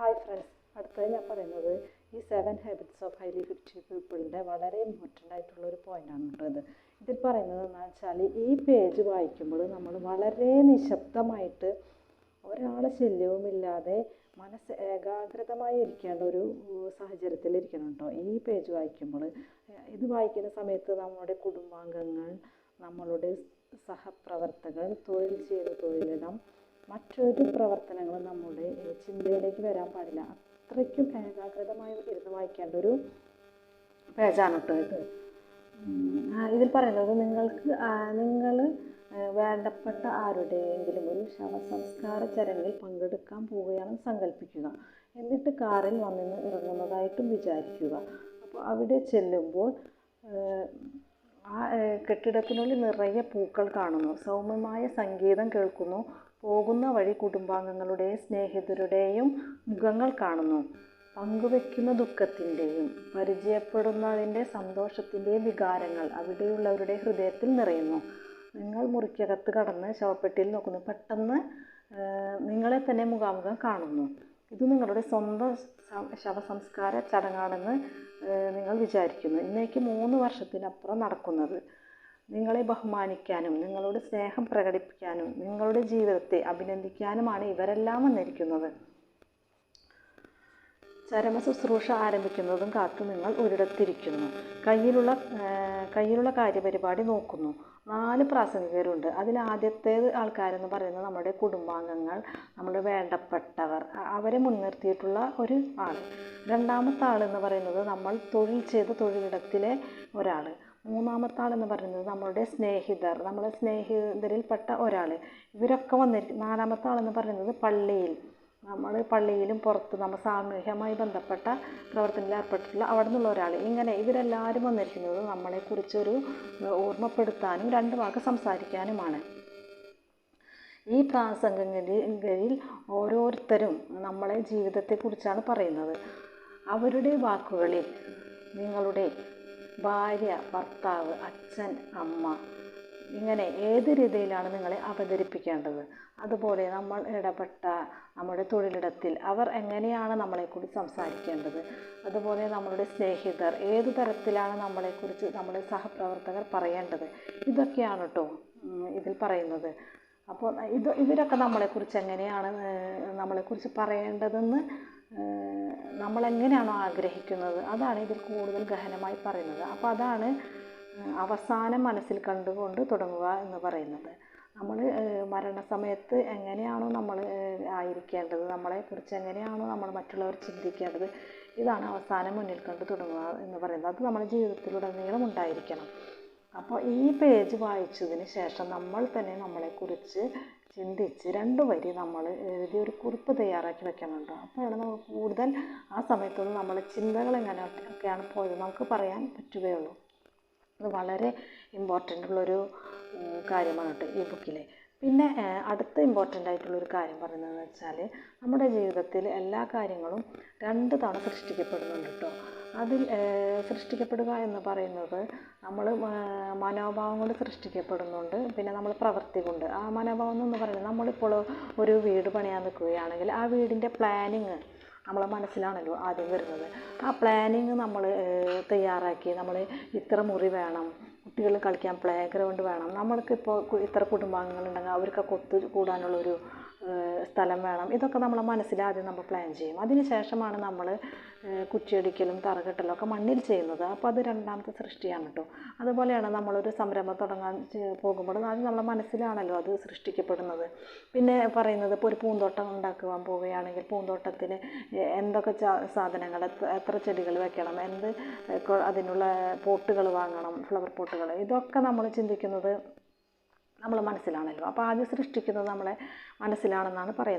Hi friends അടുത്തത് ഞാൻ പറയുന്നത് ഈ seven habits of highly effective പീപ്പിളിന്റെ വളരെ ഇമ്പോർട്ടന്റ് ആയിട്ടുള്ള ഒരു പോയിന്റാണ് കേട്ടോ ഇത്. ഇതിൽ പറയുന്നത് എന്ന് വെച്ചാൽ ഈ പേജ് വായിക്കുമ്പോൾ നമ്മൾ വളരെ നിശബ്ദമായിട്ട് ഒരാളെ ശല്യവുമില്ലാതെ മനസ്സ് ഏകാഗ്രതമായി ഇരിക്കേണ്ട ഒരു സാഹചര്യത്തിൽ ഇരിക്കണം കേട്ടോ ഈ പേജ് വായിക്കുമ്പോൾ ഇത് വായിക്കുന്ന സമയത്ത് നമ്മുടെ കുടുംബാംഗങ്ങൾ നമ്മളുടെ സഹപ്രവർത്തകർ തൊഴിൽ ചെയ്ത തൊഴിലിടം മറ്റൊരു പ്രവർത്തനങ്ങളും നമ്മുടെ ചിന്തയിലേക്ക് വരാൻ പാടില്ല. അത്രയ്ക്കും ഏകാഗ്രതമായി ഇരുന്ന് വായിക്കേണ്ട ഒരു പേജാണ് കേട്ടോ ഇത്. ഇതിൽ പറയുന്നത് നിങ്ങൾക്ക് നിങ്ങൾ വേണ്ടപ്പെട്ട ആരുടെയെങ്കിലും ഒരു ശവസംസ്കാര ചടങ്ങിൽ പങ്കെടുക്കാൻ പോവുകയാണെന്ന് സങ്കല്പിക്കുക എന്നിട്ട് കാറിൽ വന്നിന്ന് ഇറങ്ങുന്നതായിട്ടും വിചാരിക്കുക. അപ്പോൾ അവിടെ ചെല്ലുമ്പോൾ ആ കെട്ടിടത്തിനുള്ളിൽ നിറയെ പൂക്കൾ കാണുന്നു. സൗമ്യമായ സംഗീതം കേൾക്കുന്നു. പോകുന്ന വഴി കുടുംബാംഗങ്ങളുടെ സ്നേഹിതരുടെയും മുഖങ്ങൾ കാണുന്നു. പങ്കുവെക്കുന്ന ദുഃഖത്തിന്റെയും പരിചയപ്പെടുന്നതിന്റെ സന്തോഷത്തിന്റെയും വികാരങ്ങൾ അവിടെയുള്ളവരുടെ ഹൃദയത്തിൽ നിറയുന്നു. നിങ്ങൾ മുറിക്കകത്ത് കടന്ന് ശവപ്പെട്ടിയിൽ നോക്കുന്നു. പെട്ടെന്ന് നിങ്ങളെ തന്നെ മുഖാമുഖം കാണുന്നു. ഇത് നിങ്ങളുടെ സ്വന്തം ശവസംസ്കാര ചടങ്ങാണെന്ന് നിങ്ങൾ വിചാരിക്കുന്നു. ഇന്നേക്ക് മൂന്ന് വർഷത്തിനപ്പുറം നടക്കുന്നത്. നിങ്ങളെ ബഹുമാനിക്കാനും നിങ്ങളോട് സ്നേഹം പ്രകടിപ്പിക്കാനും നിങ്ങളുടെ ജീവിതത്തെ അഭിനന്ദിക്കാനുമാണ് ഇവരെല്ലാം വന്നിരിക്കുന്നത്. ചരമ ശുശ്രൂഷ ആരംഭിക്കുന്നതും കാത്തു നിങ്ങൾ ഒരിടത്തിരിക്കുന്നു. കയ്യിലുള്ള കയ്യിലുള്ള കാര്യപരിപാടി നോക്കുന്നു. നാല് പ്രാസംഗികരുണ്ട്. അതിൽ ആദ്യത്തെ ആൾക്കാരെന്ന് പറയുന്നത് നമ്മുടെ കുടുംബാംഗങ്ങൾ നമ്മുടെ വേണ്ടപ്പെട്ടവർ അവരെ മുൻനിർത്തിയിട്ടുള്ള ഒരു ആൾ. രണ്ടാമത്തെ ആളെന്ന് പറയുന്നത് നമ്മൾ തൊഴിൽ ചെയ്ത തൊഴിലിടത്തിലെ ഒരാൾ. മൂന്നാമത്തെ ആളെന്ന് പറയുന്നത് നമ്മളുടെ സ്നേഹിതർ നമ്മളെ സ്നേഹിതരിൽപ്പെട്ട ഒരാൾ ഇവരൊക്കെ വന്നിരിക്കും നാലാമത്തെ ആളെന്ന് പറയുന്നത് പള്ളിയിൽ. നമ്മൾ പള്ളിയിലും പുറത്ത് നമ്മൾ സാമൂഹ്യമായി ബന്ധപ്പെട്ട പ്രവർത്തനത്തിൽ ഏർപ്പെട്ടിട്ടുള്ള അവിടെ നിന്നുള്ള ഒരാൾ ഇങ്ങനെ ഇവരെല്ലാവരും വന്നിരിക്കുന്നത് നമ്മളെക്കുറിച്ചൊരു ഓർമ്മപ്പെടുത്താനും രണ്ട് വാക്ക് സംസാരിക്കാനുമാണ്. ഈ പ്രാസംഗങ്ങളിൽ ഓരോരുത്തരും നമ്മളെ ജീവിതത്തെക്കുറിച്ചാണ് പറയുന്നത്. അവരുടെ വാക്കുകളിൽ നിങ്ങളുടെ ഭാര്യ ഭർത്താവ് അച്ഛൻ അമ്മ ഇങ്ങനെ ഏത് രീതിയിലാണ് നിങ്ങളെ അവതരിപ്പിക്കേണ്ടത്? അതുപോലെ നമ്മൾ ഇടപെട്ട നമ്മുടെ തൊഴിലിടത്തിൽ അവർ എങ്ങനെയാണ് നമ്മളെക്കുറിച്ച് സംസാരിക്കേണ്ടത്? അതുപോലെ നമ്മളുടെ സ്നേഹിതർ ഏത് തരത്തിലാണ് നമ്മളെക്കുറിച്ച് നമ്മുടെ സഹപ്രവർത്തകർ പറയേണ്ടത്? ഇതൊക്കെയാണ് കേട്ടോ ഇതിൽ പറയുന്നത്. അപ്പോൾ ഇത് ഇവരൊക്കെ നമ്മളെക്കുറിച്ച് എങ്ങനെയാണ് നമ്മളെക്കുറിച്ച് പറയേണ്ടതെന്ന് നമ്മളെങ്ങനെയാണോ ആഗ്രഹിക്കുന്നത് അതാണ് ഇതിൽ കൂടുതൽ ഗഹനമായി പറയുന്നത്. അപ്പോൾ അതാണ് അവസാനം മനസ്സിൽ കണ്ടുകൊണ്ട് തുടങ്ങുക എന്ന് പറയുന്നത്. നമ്മൾ മരണസമയത്ത് എങ്ങനെയാണോ നമ്മൾ ആയിരിക്കേണ്ടത് നമ്മളെക്കുറിച്ച് എങ്ങനെയാണോ നമ്മൾ മറ്റുള്ളവർ ചിന്തിക്കേണ്ടത് ഇതാണ് അവസാനം മുന്നിൽ കണ്ട് തുടങ്ങുക എന്ന് പറയുന്നത്. അത് നമ്മുടെ ജീവിതത്തിലുടനീളം ഉണ്ടായിരിക്കണം. അപ്പോൾ ഈ പേജ് വായിച്ചതിന് ശേഷം നമ്മൾ തന്നെ നമ്മളെക്കുറിച്ച് ചിന്തിച്ച് രണ്ട് വരി നമ്മൾ എഴുതി ഒരു കുറിപ്പ് തയ്യാറാക്കി വെക്കുന്നുണ്ട്. അപ്പോഴാണ് നമുക്ക് കൂടുതൽ ആ സമയത്തൊന്നും നമ്മളെ ചിന്തകൾ എങ്ങനെ എങ്ങനെയൊക്കെയാണ് പോയത് നമുക്ക് പറയാൻ പറ്റുകയുള്ളൂ. അത് വളരെ ഇമ്പോർട്ടന്റ് ഉള്ളൊരു കാര്യമാണ് കേട്ടോ ഈ ബുക്കിലെ പിന്നെ അടുത്ത ഇമ്പോർട്ടന്റ് ആയിട്ടുള്ളൊരു കാര്യം പറയുന്നതെന്ന് വെച്ചാൽ നമ്മുടെ ജീവിതത്തിൽ എല്ലാ കാര്യങ്ങളും രണ്ട് തവണ സൃഷ്ടിക്കപ്പെടുന്നുണ്ട് കേട്ടോ അതിൽ സൃഷ്ടിക്കപ്പെടുക എന്ന് പറയുന്നത് നമ്മൾ മനോഭാവം കൊണ്ട് സൃഷ്ടിക്കപ്പെടുന്നുണ്ട് പിന്നെ നമ്മൾ പ്രവൃത്തി കൊണ്ട്. ആ മനോഭാവം എന്ന് പറയുന്നത് നമ്മളിപ്പോൾ ഒരു വീട് പണിയാൻ നിൽക്കുകയാണെങ്കിൽ ആ വീടിന്റെ പ്ലാനിങ് നമ്മളെ മനസ്സിലാണല്ലോ ആദ്യം വരുന്നത്. ആ പ്ലാനിങ് നമ്മൾ തയ്യാറാക്കി നമ്മൾ ഇത്ര മുറി വേണം കുട്ടികൾ കളിക്കാൻ പ്ലേ ഗ്രൗണ്ട് വേണം നമ്മൾക്കിപ്പോൾ ഇത്ര കുടുംബാംഗങ്ങളുണ്ടെങ്കിൽ അവർക്കൊക്കെ ഒത്തു കൂടാനുള്ളൊരു സ്ഥലം വേണം. ഇതൊക്കെ നമ്മൾ മനസ്സിലാദ്യം നമ്മൾ പ്ലാൻ ചെയ്യും. അതിന് ശേഷമാണ് നമ്മൾ കുറ്റിയടിക്കലും തറകെട്ടലും ഒക്കെ മണ്ണിൽ ചെയ്യുന്നത്. അപ്പോൾ അത് രണ്ടാമത്തെ സൃഷ്ടിയാണ് കേട്ടോ. അതുപോലെയാണ് നമ്മളൊരു സംരംഭം തുടങ്ങാൻ പോകുമ്പോൾ ആദ്യം നമ്മളെ മനസ്സിലാണല്ലോ അത് സൃഷ്ടിക്കപ്പെടുന്നത്. പിന്നെ പറയുന്നത് ഇപ്പോൾ ഒരു പൂന്തോട്ടം ഉണ്ടാക്കുവാൻ പോവുകയാണെങ്കിൽ പൂന്തോട്ടത്തിൽ എന്തൊക്കെ സാധനങ്ങൾ എത്ര ചെടികൾ വെക്കണം എന്ത് അതിനുള്ള പോട്ടുകൾ വാങ്ങണം ഫ്ലവർ പോട്ടുകൾ. ഇതൊക്കെ നമ്മൾ ചിന്തിക്കുന്നത് നമ്മളെ മനസ്സിലാണല്ലോ. അപ്പോൾ ആദ്യം സൃഷ്ടിക്കുന്നത് നമ്മളെ മനസ്സിലാണെന്നാണ് പറയുന്നത്.